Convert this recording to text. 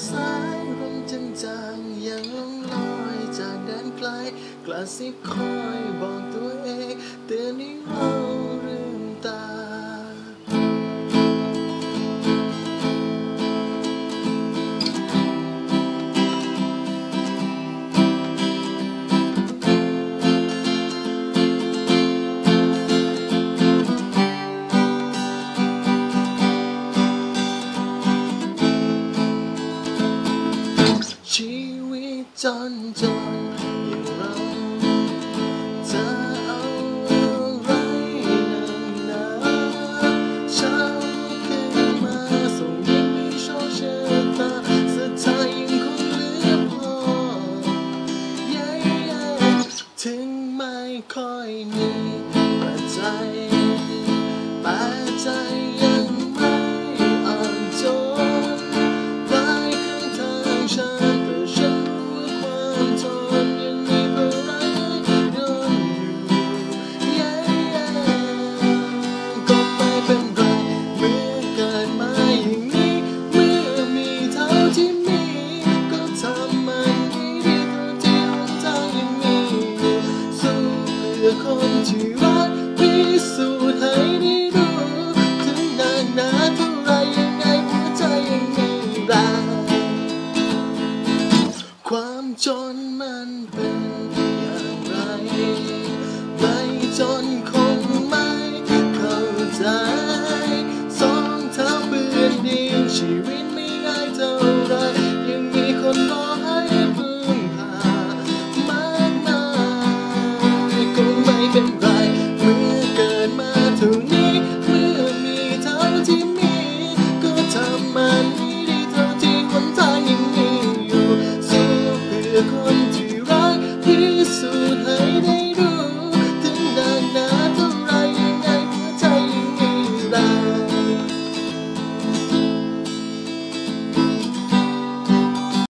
สายลมจางๆยังลงลอยจากแดนไกล กระซิบคอยบอกตัวเองเตือนให้เราเรื่อ จนจนอย่างเราจะเอาอะไรนักหนาเช้าขึ้นมาส่งยิ้มให้โชคชะตาสุดท้ายังคงเหลือพอเย้ถึงไม่ค่อยมี ความจนมันเป็นอย่างไร ไม่จนคงไม่เข้าใจสองเท้าเปื้อนดินชีวิต soon